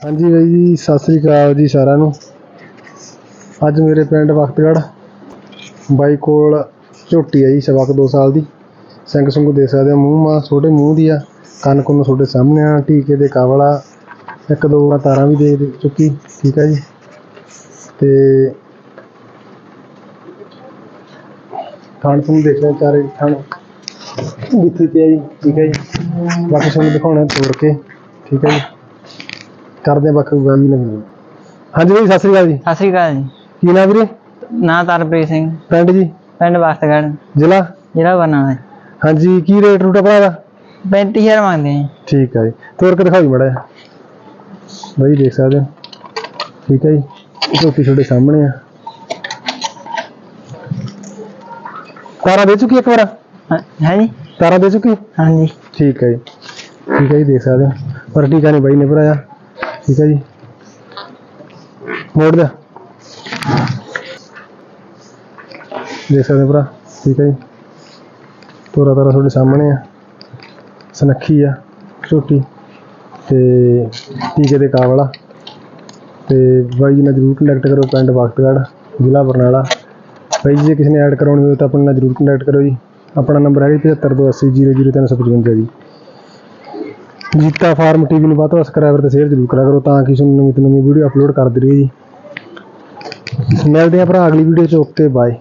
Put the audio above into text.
ਹਾਂਜੀ ਬਾਈ ਜੀ, ਸਤਿ ਸ੍ਰੀ ਅਕਾਲ ਜੀ ਸਾਰਿਆਂ ਨੂੰ। ਅੱਜ ਮੇਰੇ ਪਿੰਡ ਵਖਤਗੜ੍ਹ ਬਾਈ ਕੋਲ ਝੋਟੀ ਆ ਜੀ ਸਵਾ ਕੁ ਦੋ ਸਾਲ ਦੀ। ਸਿੰਘ ਸੰਗ ਦੇ ਸਕਦੇ ਆ, ਮੂੰਹ ਮਾ ਛੋਟੇ ਮੂੰਹ ਦੀ ਆ। ਕੰਨ ਕੁੰਨ ਛੋਟੇ ਸਾਹਮਣੇ ਆ, ਟੀਕੇ ਦੇ ਕਾਬਲਾ ਇੱਕ ਦੋ ਵਾਰ ਤਾਰਾਂ ਵੀ ਦੇ ਚੁੱਕੀ, ਠੀਕ ਹੈ ਜੀ। ਤੇ ਖਾਣ ਤੁਹਾਨੂੰ ਦੇਖਣਾ ਚਾਰੇ ਖਾਣ ਜਿੱਥੇ ਤੇ ਆ ਜੀ, ਠੀਕ ਹੈ ਜੀ। ਬਾਕੀ ਤੁਹਾਨੂੰ ਦਿਖਾਉਣਾ ਤੋੜ ਕੇ, ਠੀਕ ਹੈ ਜੀ। ਕਰਦੇ ਆ ਬਾਕੀ ਗੱਲ ਵੀ ਨਹੀਂ ਹਾਂਜੀ ਬਾਈ ਸਤਿ ਸ੍ਰੀ ਅਕਾਲ ਜੀ। ਸਤਿ ਸ਼੍ਰੀ ਅਕਾਲ ਜੀ। ਕੀ ਨਾਮ ਵੀਰੇ? ਨਾਂ ਤਰਪ੍ਰੀਤ ਸਿੰਘ। ਪਿੰਡ ਜੀ? ਪਿੰਡ ਬਖਤਗੜ੍ਹ ਜ਼ਿਲ੍ਹਾ? ਜ਼ਿਲ੍ਹਾ ਬਰਨਾਲਾ। ਜੀ। ਹਾਂਜੀ ਕੀ ਰੇਟ ਰੂਟ ਆ ਭਰਾ ਦਾ? 35000 ਮੰਗਦੇ ਆ ਜੀ। ਠੀਕ ਹੈ ਜੀ। ਤੋੜ ਕੇ ਦਿਖਾਓ ਜੀ ਮੜਾ ਬਾਈ ਦੇਖ ਸਕਦੇ ਹੋ। ਠੀਕ ਹੈ ਜੀ। ਝੋਟੀ ਤੁਹਾਡੇ ਸਾਹਮਣੇ ਆ। ਤਾਰਾਂ ਦੇ ਚੁੱਕੀ ਇੱਕ ਵਾਰ? ਹਾਂ- ਹੈ ਜੀ। ਤਾਰਾਂ ਦੇ ਚੁੱਕੀ? ਹਾਂਜੀ। ਠੀਕ ਹੈ ਜੀ। ਠੀਕ ਹੈ ਜੀ ਦੇਖ ਸਕਦੇ ਹੋ। ਪਰ ਟੀਕਾ ਨਹੀਂ ਬਾਈ ਨੇ ਭਰਾਇਆ ਠੀਕ ਹੈ ਜੀ। ਮੋੜ ਦਾ ਦੇਖ ਸਕਦੇ ਹੋ ਭਰਾ, ਠੀਕ ਹੈ ਜੀ। ਤੋਰਾ ਤਾਰਾ ਤੁਹਾਡੇ ਸਾਹਮਣੇ ਆ। ਸਨੱਖੀ ਆ, ਝੋਟੀ ਤੇ ਟੀਕੇ ਦੇ ਕਾਬਲ ਆ ਤੇ ਬਾਈ ਜੀ ਨਾਲ ਜਰੂਰ ਕੰਟੈਕਟ ਕਰੋ ਪਿੰਡ ਵਕਤਗੜ੍ਹ ਜ਼ਿਲ੍ਹਾ ਬਰਨਾਲਾ। ਬਾਈ ਜੀ, ਜੇ ਕਿਸੇ ਨੇ ਐਡ ਕਰਾਉਣੀ ਹੋਵੇ ਤਾਂ ਆਪਣੇ ਨਾਲ ਜਰੂਰ ਕੰਟੈਕਟ ਕਰੋ ਜੀ। ਆਪਣਾ ਨੰਬਰ ਹੈ 7528000355 ਜੀ। ਜੀਤਾ ਫਾਰਮ ਟੀਵੀ ਨੂੰ ਵੱਧ ਤੋਂ ਵੱਧ ਸਬਸਕ੍ਰਾਈਬਰ ਤੇ ਸ਼ੇਅਰ ਜ਼ਰੂਰ ਕਰਿਆ ਕਰੋ ਤਾਂ ਕਿ ਤੁਹਾਨੂੰ ਨਵੀਂ ਤੋਂ ਨਵੀਂ ਵੀਡੀਓ ਅਪਲੋਡ ਕਰਦੇ ਰਹੀਏ ਜੀ। ਮਿਲਦੇ ਆ ਭਰਾ ਅਗਲੀ ਵੀਡੀਓ ਚ, ਓਕੇ ਬਾਏ